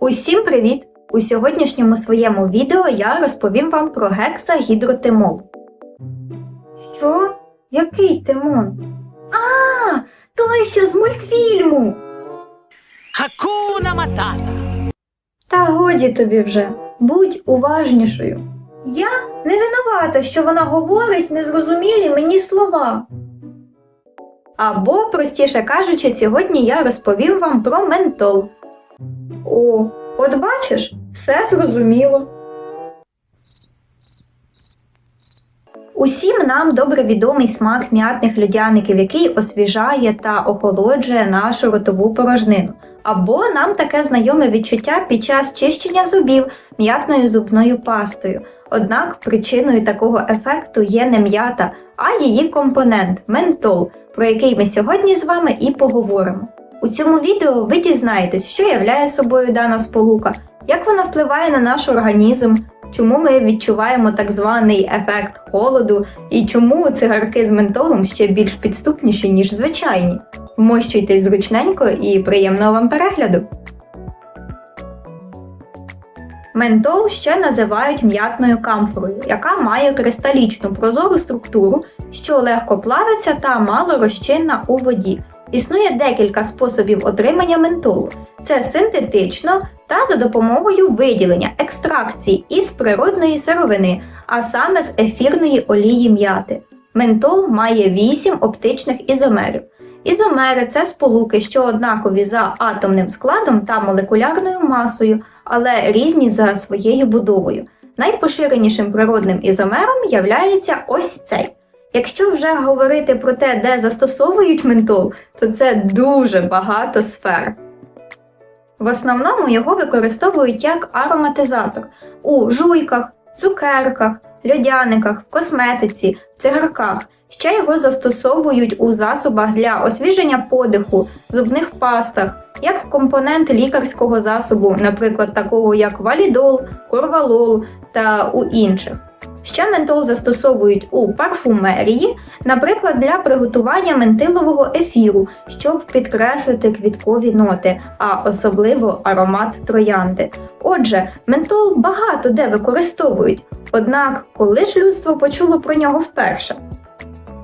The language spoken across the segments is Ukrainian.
Усім привіт! У сьогоднішньому своєму відео я розповім вам про гексагідротимол. Що? Який тимон? А, той, що з мультфільму. Хакуна матата. Та годі тобі вже, будь уважнішою. Я не винувата, що вона говорить незрозумілі мені слова. Або, простіше кажучи, сьогодні я розповім вам про ментол. О, от бачиш, все зрозуміло. Усім нам добре відомий смак м'ятних льодяників, який освіжає та охолоджує нашу ротову порожнину. Або нам таке знайоме відчуття під час чищення зубів м'ятною зубною пастою. Однак причиною такого ефекту є не м'ята, а її компонент ментол, про який ми сьогодні з вами і поговоримо. У цьому відео ви дізнаєтесь, що являє собою дана сполука, як вона впливає на наш організм, чому ми відчуваємо так званий ефект холоду і чому цигарки з ментолом ще більш підступніші, ніж звичайні. Вмощуйтесь зручненько і приємного вам перегляду! Ментол ще називають м'ятною камфорою, яка має кристалічну прозору структуру, що легко плавиться та мало розчинна у воді. Існує декілька способів отримання ментолу: це синтетично та за допомогою виділення екстракції із природної сировини, а саме з ефірної олії м'яти. Ментол має 8 оптичних ізомерів. Ізомери це сполуки, що однакові за атомним складом та молекулярною масою, але різні за своєю будовою. Найпоширенішим природним ізомером являється ось цей. Якщо вже говорити про те, де застосовують ментол, то це дуже багато сфер. В основному його використовують як ароматизатор у жуйках, цукерках, льодяниках, в косметиці, в цигарках. Ще його застосовують у засобах для освіження подиху, зубних пастах, як компонент лікарського засобу, наприклад, такого як валідол, корвалол та у інших. Ще ментол застосовують у парфумерії, наприклад, для приготування ментилового ефіру, щоб підкреслити квіткові ноти, а особливо аромат троянди. Отже, ментол багато де використовують. Однак, коли ж людство почуло про нього вперше?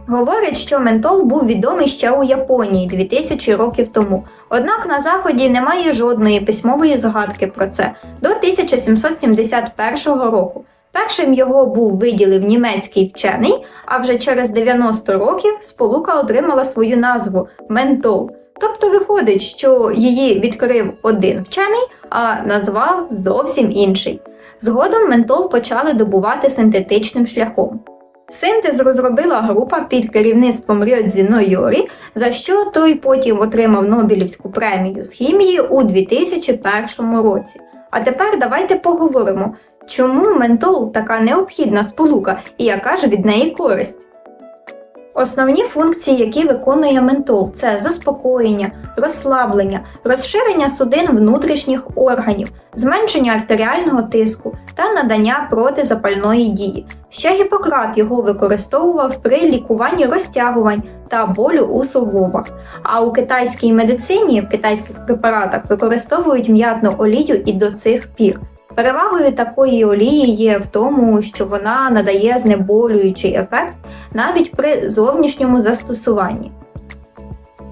Говорять, що ментол був відомий ще у Японії 2000 років тому. Однак на заході немає жодної письмової згадки про це до 1771 року. Першим його був виділив німецький вчений, а вже через 90 років сполука отримала свою назву ментол. Тобто виходить, що її відкрив один вчений, а назвав зовсім інший. Згодом ментол почали добувати синтетичним шляхом. Синтез розробила група під керівництвом Рьодзі Нойорі, за що той потім отримав Нобелівську премію з хімії у 2001 році. А тепер давайте поговоримо, чому ментол така необхідна сполука і яка ж від неї користь. Основні функції, які виконує ментол, це заспокоєння, розслаблення, розширення судин внутрішніх органів, зменшення артеріального тиску та надання протизапальної дії. Ще Гіппократ його використовував при лікуванні розтягувань та болю у суглобах. А у китайській медицині в китайських препаратах використовують м'ятну олію і до цих пір. Перевагою такої олії є в тому, що вона надає знеболюючий ефект навіть при зовнішньому застосуванні.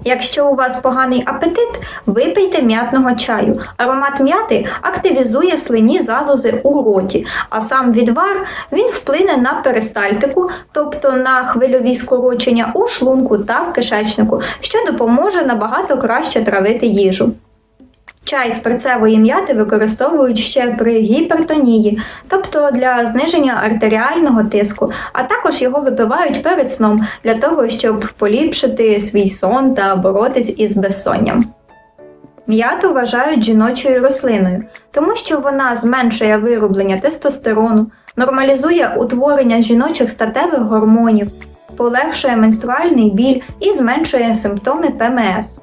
Якщо у вас поганий апетит, випийте м'ятного чаю. Аромат м'яти активізує слині залози у роті, а сам відвар він вплине на перистальтику, тобто на хвильові скорочення у шлунку та в кишечнику, що допоможе набагато краще травити їжу. Чай з перцевої м'яти використовують ще при гіпертонії, тобто для зниження артеріального тиску, а також його випивають перед сном для того, щоб поліпшити свій сон та боротись із безсонням. М'яту вважають жіночою рослиною, тому що вона зменшує вироблення тестостерону, нормалізує утворення жіночих статевих гормонів, полегшує менструальний біль і зменшує симптоми ПМС.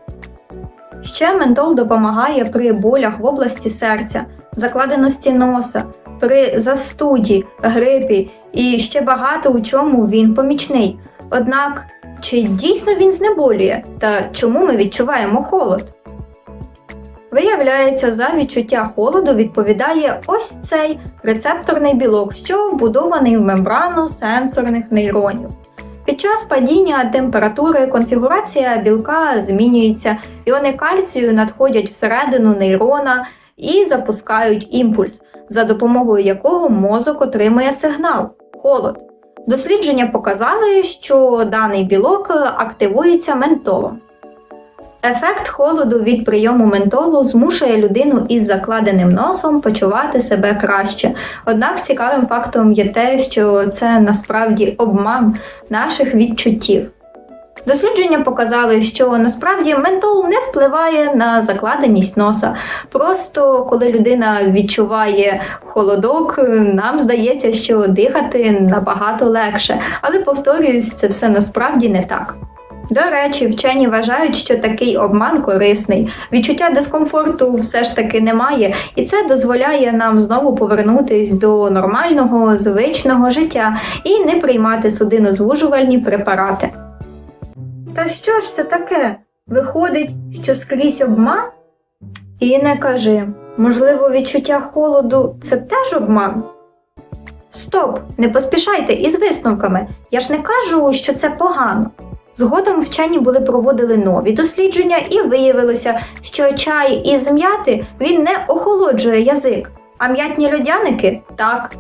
Ще ментол допомагає при болях в області серця, закладеності носа, при застуді, грипі і ще багато у чому він помічний. Однак, чи дійсно він знеболює та чому ми відчуваємо холод? Виявляється, за відчуття холоду відповідає ось цей рецепторний білок, що вбудований в мембрану сенсорних нейронів. Під час падіння температури конфігурація білка змінюється, іони кальцію надходять всередину нейрона і запускають імпульс, за допомогою якого мозок отримує сигнал холод. Дослідження показали, що даний білок активується ментолом. Ефект холоду від прийому ментолу змушує людину із закладеним носом почувати себе краще. Однак цікавим фактом є те, що це насправді обман наших відчуттів. Дослідження показали, що насправді ментол не впливає на закладеність носа. Просто коли людина відчуває холодок, нам здається, що дихати набагато легше. Але повторююсь, це все насправді не так. До речі, вчені вважають, що такий обман корисний. Відчуття дискомфорту все ж таки немає, і це дозволяє нам знову повернутись до нормального, звичного життя і не приймати судинозвужувальні препарати. Та що ж це таке? Виходить, що скрізь обман? І не кажи, можливо, відчуття холоду це теж обман? Стоп, не поспішайте із висновками. Я ж не кажу, що це погано. Згодом вчені були проводили нові дослідження, і виявилося, що чай із м'яти він не охолоджує язик, а м'ятні льодяники так.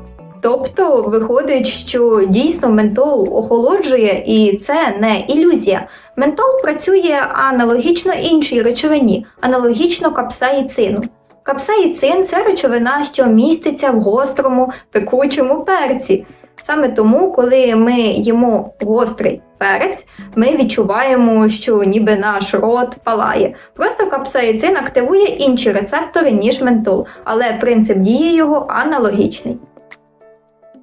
Тобто виходить, що дійсно ментол охолоджує, і це не ілюзія. Ментол працює аналогічно іншій речовині, аналогічно капсаїцину. Капсаїцин це речовина, що міститься в гострому пекучому перці. Саме тому, коли ми їмо гострий перець, ми відчуваємо, що ніби наш рот палає. Просто капсаїцин активує інші рецептори, ніж ментол, але принцип дії його аналогічний.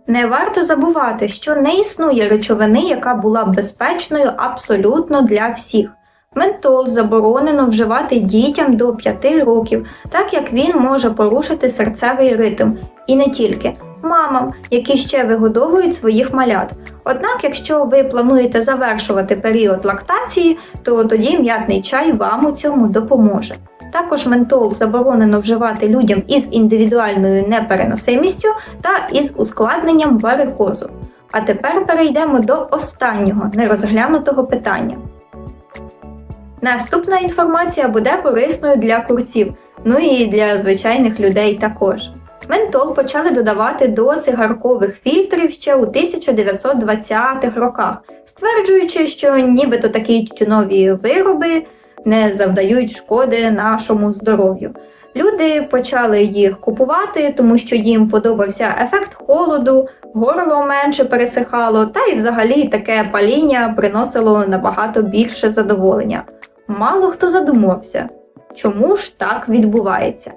Не варто забувати, що не існує речовини, яка була б безпечною абсолютно для всіх. Ментол заборонено вживати дітям до 5 років, так як він може порушити серцевий ритм, і не тільки мамам, які ще вигодовують своїх малят. Однак, якщо ви плануєте завершувати період лактації, то тоді м'ятний чай вам у цьому допоможе. Також ментол заборонено вживати людям із індивідуальною непереносимістю та із ускладненням варикозу. А тепер перейдемо до останнього нерозглянутого питання. Наступна інформація буде корисною для курців, ну і для звичайних людей також. Ментол почали додавати до цигаркових фільтрів ще у 1920-х роках, стверджуючи, що нібито такі тютюнові вироби не завдають шкоди нашому здоров'ю. Люди почали їх купувати, тому що їм подобався ефект холоду, горло менше пересихало, та й взагалі таке паління приносило набагато більше задоволення. Мало хто задумався, чому ж так відбувається.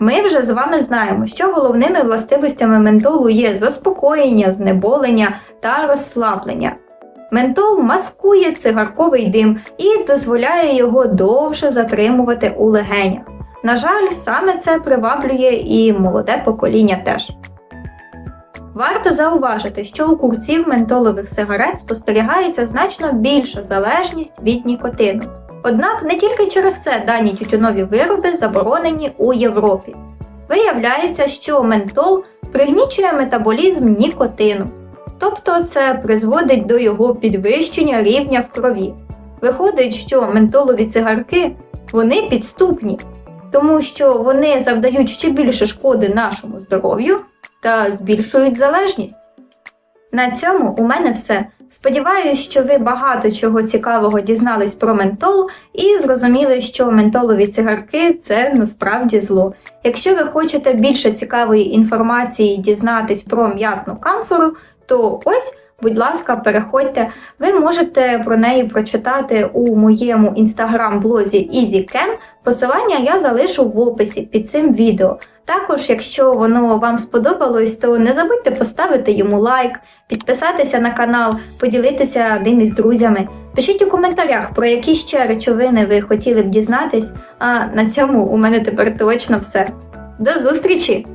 Ми вже з вами знаємо, що головними властивостями ментолу є заспокоєння, знеболення та розслаблення. Ментол маскує цигарковий дим і дозволяє його довше затримувати у легенях. На жаль, саме це приваблює і молоде покоління теж. Варто зауважити, що у курців ментолових сигарет спостерігається значно більша залежність від нікотину. Однак не тільки через це дані тютюнові вироби заборонені у Європі. Виявляється, що ментол пригнічує метаболізм нікотину, тобто це призводить до його підвищення рівня в крові. Виходить, що ментолові цигарки вони підступні, тому що вони завдають ще більше шкоди нашому здоров'ю та збільшують залежність. На цьому у мене все. Сподіваюсь, що ви багато чого цікавого дізнались про ментол і зрозуміли, що ментолові цигарки це насправді зло. Якщо ви хочете більше цікавої інформації дізнатись про м'ятну камфору, то ось, будь ласка, переходьте. Ви можете про неї прочитати у моєму інстаграм-блозі EasyCam. Посилання я залишу в описі під цим відео. Також, якщо воно вам сподобалось, то не забудьте поставити йому лайк, підписатися на канал, поділитися ним із друзями. Пишіть у коментарях, про які ще речовини ви хотіли б дізнатись. А на цьому у мене тепер точно все. До зустрічі!